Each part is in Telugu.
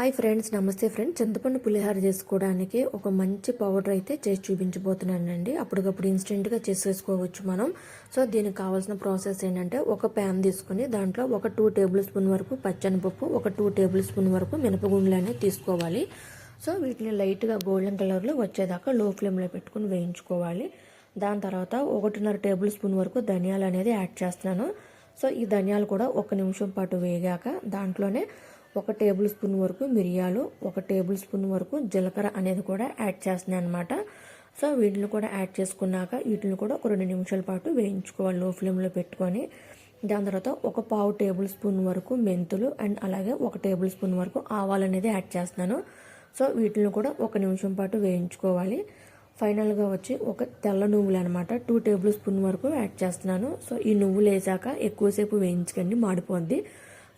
హాయ్ ఫ్రెండ్స్ నమస్తే ఫ్రెండ్స్. చింతపండు పులిహార చేసుకోవడానికి ఒక మంచి పౌడర్ అయితే చేసి చూపించబోతున్నానండి. అప్పటికప్పుడు ఇన్స్టెంట్గా చేసేసుకోవచ్చు మనం. సో దీనికి కావాల్సిన ప్రాసెస్ ఏంటంటే ఒక ప్యాన్ తీసుకుని దాంట్లో ఒక టూ టేబుల్ స్పూన్ వరకు పచ్చనిపప్పు ఒక టూ టేబుల్ స్పూన్ వరకు మినపగుండ్లు అనేవి తీసుకోవాలి. సో వీటిని లైట్గా గోల్డెన్ కలర్లో వచ్చేదాకా లో ఫ్లేమ్లో పెట్టుకుని వేయించుకోవాలి. దాని తర్వాత ఒకటిన్నర టేబుల్ స్పూన్ వరకు ధనియాలు అనేది యాడ్ చేస్తున్నాను. సో ఈ ధనియాలు కూడా ఒక నిమిషం పాటు వేగాక దాంట్లోనే ఒక టేబుల్ స్పూన్ వరకు మిరియాలు ఒక టేబుల్ స్పూన్ వరకు జీలకర్ర అనేది కూడా యాడ్ చేస్తున్నాను అనమాట సో వీటిని కూడా యాడ్ చేసుకున్నాక వీటిని కూడా ఒక రెండు నిమిషాల పాటు వేయించుకోవాలి లో ఫ్లేమ్లో పెట్టుకొని. దాని తర్వాత ఒక పావు టేబుల్ స్పూన్ వరకు మెంతులు అండ్ అలాగే ఒక టేబుల్ స్పూన్ వరకు ఆవాలు అనేది యాడ్ చేస్తున్నాను. సో వీటిని కూడా ఒక నిమిషం పాటు వేయించుకోవాలి. ఫైనల్గా వచ్చి ఒక తెల్ల నువ్వులు అనమాట టూ టేబుల్ స్పూన్ వరకు యాడ్ చేస్తున్నాను. సో ఈ నువ్వులు వేసాక ఎక్కువసేపు వేయించకండి మాడిపోద్ది.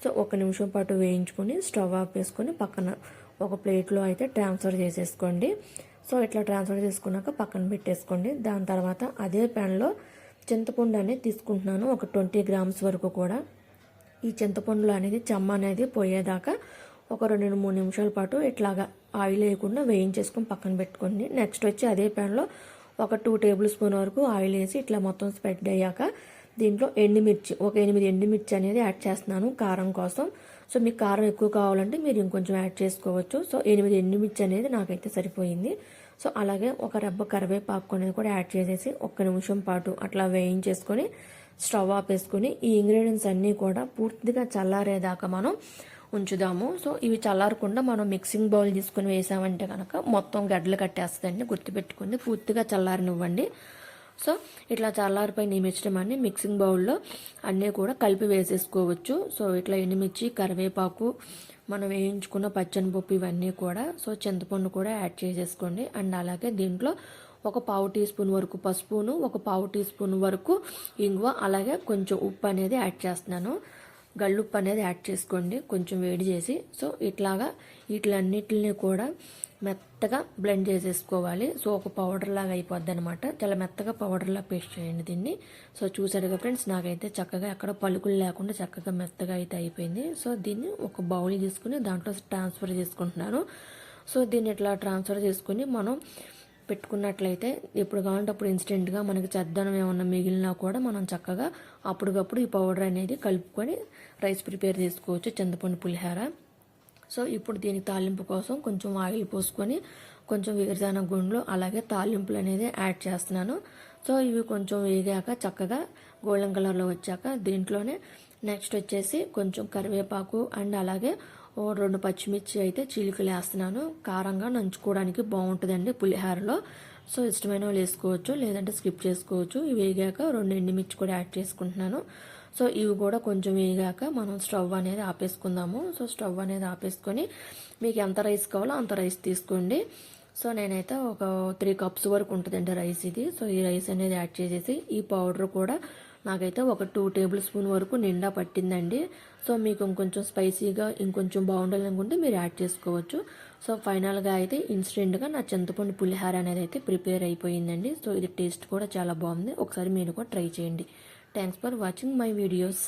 సో ఒక నిమిషం పాటు వేయించుకొని స్టవ్ ఆఫ్ వేసుకొని పక్కన ఒక ప్లేట్లో అయితే ట్రాన్స్ఫర్ చేసేసుకోండి. సో ఇట్లా ట్రాన్స్ఫర్ చేసుకున్నాక పక్కన పెట్టేసుకోండి. దాని తర్వాత అదే ప్యాన్లో చింతపండు అనేది తీసుకుంటున్నాను. ఒక ట్వంటీ గ్రామ్స్ వరకు కూడా. ఈ చింతపండులో అనేది చెమ్మ అనేది పోయేదాకా ఒక రెండు మూడు నిమిషాల పాటు ఇట్లాగా ఆయిల్ వేయకుండా వేయించేసుకొని పక్కన పెట్టుకోండి. నెక్స్ట్ వచ్చి అదే ప్యాన్లో ఒక టూ టేబుల్ స్పూన్ వరకు ఆయిల్ వేసి ఇట్లా మొత్తం స్ప్రెడ్ అయ్యాక దీంట్లో ఎండుమిర్చి ఒక ఎనిమిది ఎండుమిర్చి అనేది యాడ్ చేస్తున్నాను కారం కోసం. సో మీకు కారం ఎక్కువ కావాలంటే మీరు ఇంకొంచెం యాడ్ చేసుకోవచ్చు. సో ఎనిమిది ఎండుమిర్చి అనేది నాకైతే సరిపోయింది. సో అలాగే ఒక రబ్బ కరివేపాకు అనేది కూడా యాడ్ చేసేసి ఒక్క నిమిషం పాటు అట్లా వేయించేసుకొని స్టవ్ ఆపేసుకొని ఈ ఇంగ్రీడియంట్స్ అన్నీ కూడా పూర్తిగా చల్లారేదాకా మనం ఉంచుదాము. సో ఇవి చల్లారకుండా మనం మిక్సింగ్ బౌల్ తీసుకొని వేసామంటే కనుక మొత్తం గడ్డలు కట్టేస్తుందండి గుర్తుపెట్టుకుంది పూర్తిగా చల్లారనివ్వండి. సో ఇట్లా చల్లారిపై నిమిచ్చడం అన్ని మిక్సింగ్ బౌల్లో అన్నీ కూడా కలిపి వేసేసుకోవచ్చు. సో ఇట్లా ఎండుమిర్చి కరివేపాకు మనం వేయించుకున్న పచ్చని పప్పు ఇవన్నీ కూడా సో చింతపండు కూడా యాడ్ చేసేసుకోండి. అండ్ అలాగే దీంట్లో ఒక పావు టీ స్పూన్ వరకు పసుపును ఒక పావు టీ స్పూన్ వరకు ఇంగువ అలాగే కొంచెం ఉప్పు అనేది యాడ్ చేస్తున్నాను. గళ్ళుప్పు అనేది యాడ్ చేసుకోండి. కొంచెం వేడి చేసి. సో ఇట్లాగా వీటిలన్నిటిని కూడా మెత్తగా బ్లెండ్ చేసేసుకోవాలి. సో ఒక పౌడర్ లాగా అయిపోద్ది అనమాట చాలా మెత్తగా పౌడర్లా పేస్ట్ చేయండి దీన్ని. సో చూసారుగా ఫ్రెండ్స్ నాకైతే చక్కగా ఎక్కడ పలుకులు లేకుండా చక్కగా మెత్తగా అయితే అయిపోయింది. సో దీన్ని ఒక బౌల్ తీసుకుని దాంట్లో ట్రాన్స్ఫర్ చేసుకుంటున్నాను. సో దీన్ని ఇట్లా ట్రాన్స్ఫర్ చేసుకుని మనం పెట్టుకున్నట్లయితే ఎప్పుడు కావాలంటే అప్పుడు ఇన్స్టెంట్గా మనకి చెద్దనం ఏమన్నా మిగిలినా కూడా మనం చక్కగా అప్పటికప్పుడు ఈ పౌడర్ అనేది కలుపుకొని రైస్ ప్రిపేర్ చేసుకోవచ్చు చింతపండు పులిహార. సో ఇప్పుడు దీనికి తాలింపు కోసం కొంచెం ఆయిల్ పోసుకొని కొంచెం వేరుజాన గుండ్లు అలాగే తాలింపులు అనేది యాడ్ చేస్తున్నాను. సో ఇవి కొంచెం వేగాక చక్కగా గోల్డెన్ కలర్లో వచ్చాక దీంట్లోనే నెక్స్ట్ వచ్చేసి కొంచెం కరివేపాకు అండ్ అలాగే ఓ రెండు పచ్చిమిర్చి అయితే చీలికలు వేస్తున్నాను కారంగా నంచుకోవడానికి బాగుంటుందండి పులిహారలో. సో ఇష్టమైన వాళ్ళు వేసుకోవచ్చు లేదంటే స్కిప్ చేసుకోవచ్చు. ఇవి వేగాక రెండు ఎండుమిర్చి కూడా యాడ్ చేసుకుంటున్నాను. సో ఇవి కూడా కొంచెం వేగాక మనం స్టవ్ అనేది ఆపేసుకుందాము. సో స్టవ్ అనేది ఆపేసుకొని మీకు ఎంత రైస్ కావాలో అంత రైస్ తీసుకోండి. సో నేనైతే ఒక త్రీ కప్స్ వరకు ఉంటుందండి రైస్ ఇది. సో ఈ రైస్ అనేది యాడ్ చేసేసి ఈ పౌడర్ కూడా నాకైతే ఒక టూ టేబుల్ స్పూన్ వరకు నిండా పట్టిందండి. సో మీకు ఇంకొంచెం స్పైసీగా ఇంకొంచెం బాగుండాలనుకుంటే మీరు యాడ్ చేసుకోవచ్చు. సో ఫైనల్గా అయితే ఇన్స్టెంట్గా నా చింతపండు పులిహార అనేది అయితే ప్రిపేర్ అయిపోయిందండి. సో ఇది టేస్ట్ కూడా చాలా బాగుంది. ఒకసారి మీరు కూడా ట్రై చేయండి. Thanks for watching my videos.